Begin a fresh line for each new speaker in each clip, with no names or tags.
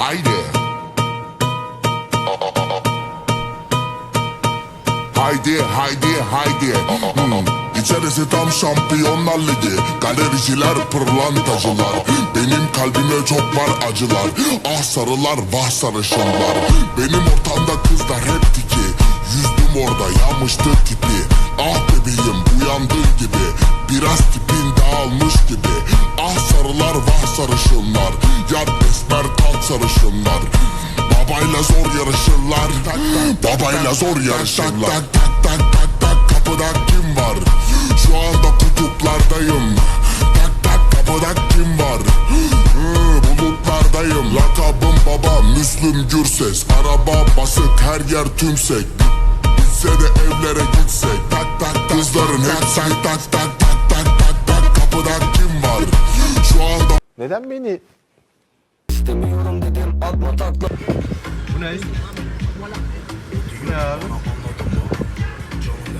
haydi. Haydi haydi haydi. Hmm. İçerisi tam şampiyonlar ligi. Galericiler pırlantacılar. Benim kalbime çok var acılar. Ah sarılar vah sarışınlar Benim ortamda kızlar hep tiki. Yüzdüm orada yağmıştı tipi. Ah bebeğim uyandığı gibi. Biraz tipin dağılmış gibi. Ah sarılar vah sarışınlar sarışınlar Babayla zor yarışırlar. Babayla zor yarışırlar. Kapıda kim var? Şu anda kutuplardayım. Tak tak kapıda kim var? Bulutlardayım. Lakabım baba Müslüm Gürses. Araba basık her yer tümsek. Bitse de evlere gitsek. Tak tak Kızların hep tak tak tak tak tak tak tak Kapıda kim var? Şu anda
Neden beni
İstemiyorum dedim atma takla
Bu ne? Bu ne abi?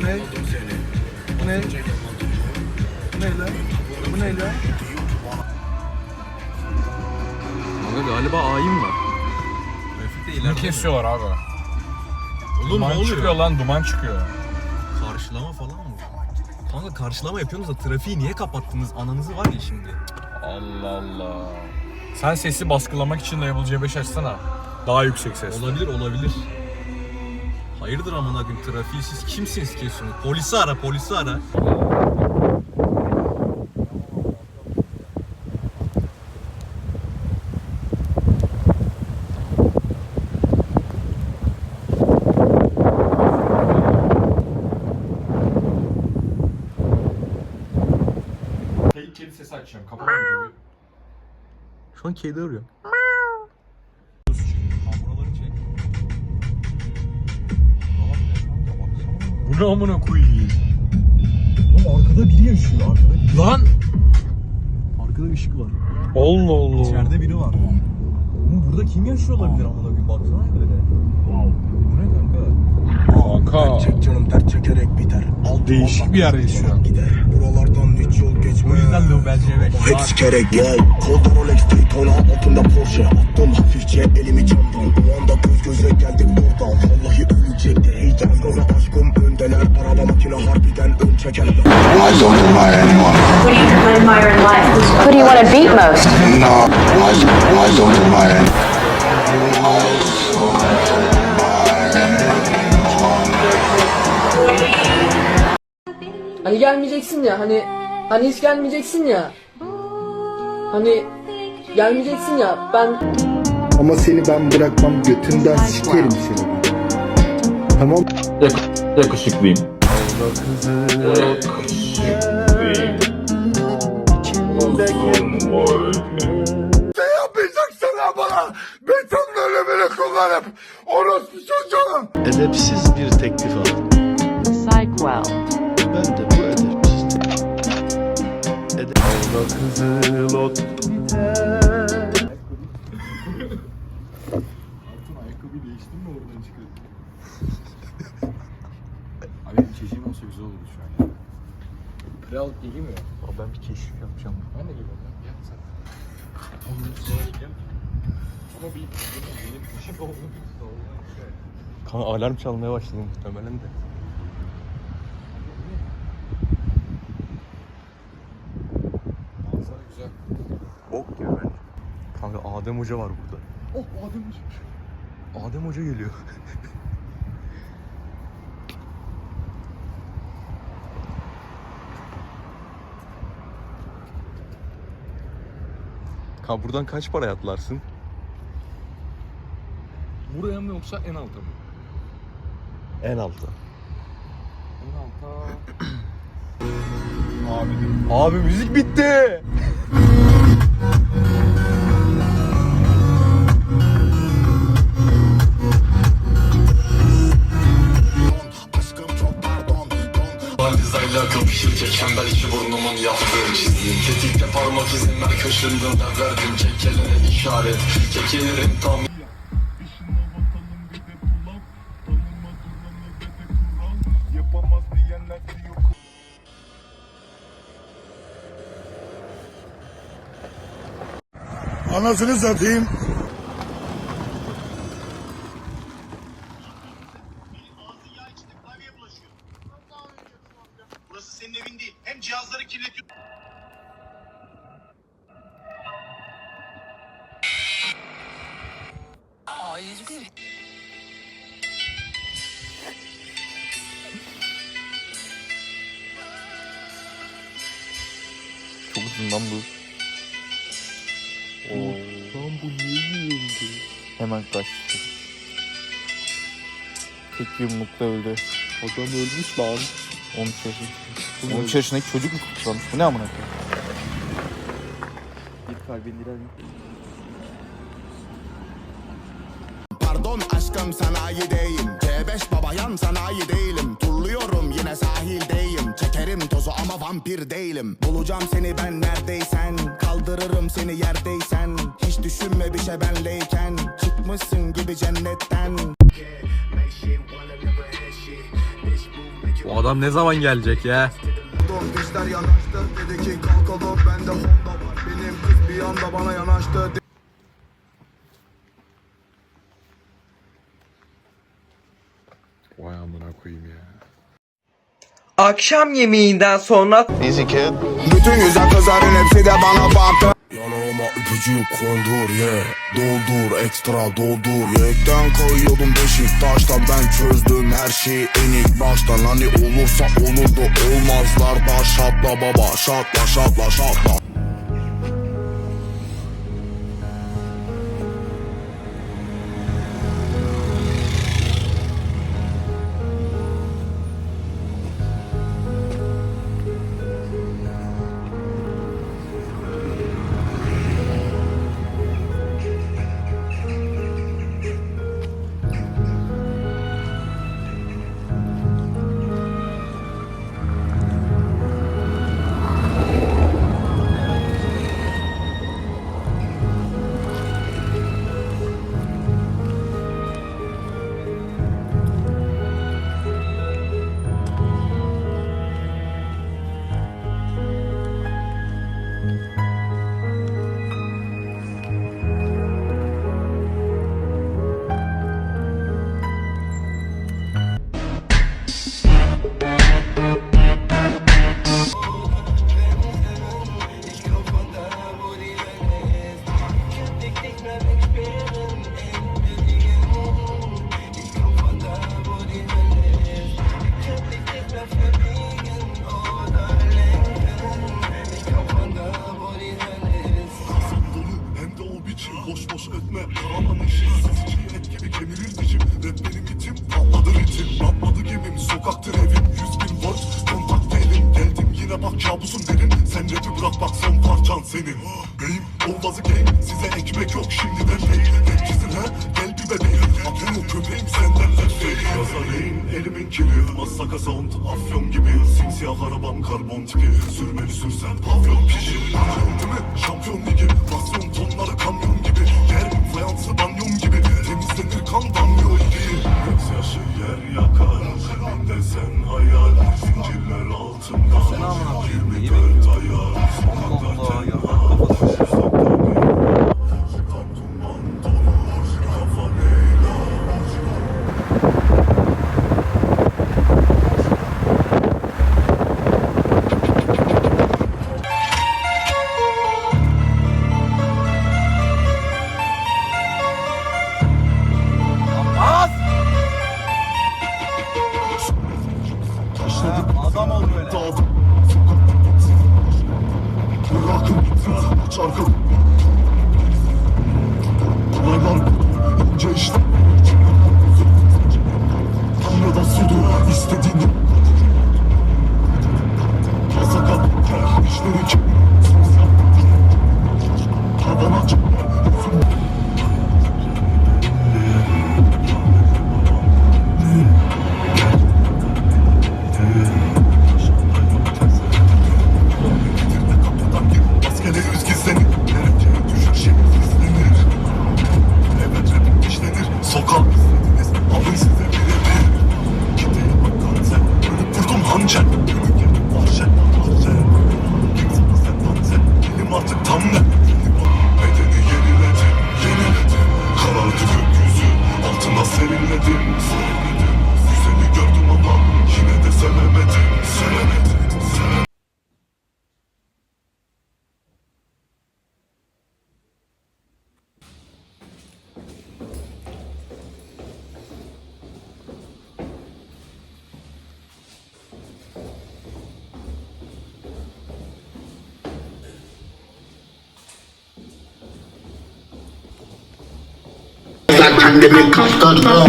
Bu ne? Bu ne? Bu ne lan? Bu ne lan?
Aga galiba ayin var.
Ne kesiyorlar abi?
Oğlum
Duman
ne oluyor?
çıkıyor lan duman çıkıyor.
Karşılama falan mı? Kanka karşılama yapıyorsunuz da trafiği niye kapattınız? Ananızı var ya şimdi.
Allah Allah. Sen sesi baskılamak için Level C5 açsana. Daha yüksek ses.
Olabilir olabilir. Hayırdır amına koyayım trafiği siz kimsiniz kesiyorsunuz? Polisi ara polisi ara.
Kayıt kedi sesi açacağım. Kapalı gibi.
Şu an kedi arıyor.
Bu ne amına koyayım?
Oğlum arkada biri yaşıyor arkada biri.
Lan!
Arkada bir ışık var.
Allah Allah.
İçeride biri var. Oğlum burada kim yaşıyor olabilir amına koyayım baksana ya böyle. Bu ne kanka?
Kanka.
Çek canım dert çekerek biter. Al
Değişik bir şu an.
gider.
Yüzden Level C5.
Hep sikerek gel. Kolda Rolex Daytona altında Porsche. Attım hafifçe elimi camdan. O anda göz göze geldik oradan. Vallahi ölecekti heyecan. Gaza aşkım öndeler. Araba makine harbiden ön çeker.
What do you admire in life?
Who do you want to beat most?
No, I, I don't admire any.
Hani gelmeyeceksin ya hani hani hiç gelmeyeceksin ya. Hani gelmeyeceksin ya ben
ama seni ben bırakmam götünden sikerim seni. Tamam.
Yakışıklıyım.
Beton ölümünü kullanıp Orospu çocuğum
Edepsiz bir teklif aldım.
Psychwell.
Ben de
Abi benim çeşim olsa güzel olurdu şu an ya. Kral geleyim mi?
Abi ben bir keşif yapacağım.
Ben de geliyorum. Gel sen. Ama bir benim kuşum olduğunu
Kanka alarm çalmaya başladı muhtemelen de.
Manzara güzel.
Ok gibi bence. Kanka Adem Hoca var burada.
Oh Adem Hoca.
Adem Hoca geliyor. Kanka buradan kaç para atlarsın?
Buraya mı yoksa en alta mı?
En alta.
En alta. Abi.
Abi müzik bitti.
Baldizayla kapışırken çember içi burnumun yaptığı çizdiğim Tetikte parmak izimler kaşındığımda verdim kekelere işaret. Kekelerim tam
Anasını satayım
Çok uzun lan bu. Oo.
Lan bu niye yığıldı?
Hemen kaçtı. Tek yumrukta öldü.
Adam ölmüş lan.
13 yaşındaki. 13 yaşındaki çocuk mu kurtulmuş? Bu ne amına koyayım?
Bir kalbin diren
Pardon aşkım sanayideyim T5 baba yan sanayi değilim. Turluyorum yine sahildeyim. Çekerim tozu ama vampir değilim. Bulacağım seni ben neredeysen. Kaldırırım seni yerdeysen. Hiç düşünme bir şey benleyken. Çıkmışsın gibi cennetten.
Bu adam ne zaman gelecek ya?
Dişler yanaştı. Dedi ki kalkalım bende Honda var. Benim kız bir anda bana yanaştı
Vay amına koyayım ya.
Akşam yemeğinden sonra
Bütün güzel kızların hepsi de bana baktı Yanağıma öpücük kondur ye. Yeah. Doldur ekstra doldur Yekten koyuyordum Beşiktaş'ta ben çözdüm her şeyi en ilk baştan. Hani olursa olurdu olmazlar. Da şatla baba şatla şatla şatla
köpeğim senden değil Yazarayım elimin kiri. Masaka sound afyon gibi. Simsiyah arabam karbon tipi. Sürmeli sürsen pavyon pişir Değil mi? Şampiyon ligi. Rasyon tonları kamyon gibi. Yer fayansı banyon gibi. Temizlenir kan damlıyor gibi Göz yaşı yer yakar. Kalbinde sen hayal 能。
Kendimi kaptırdım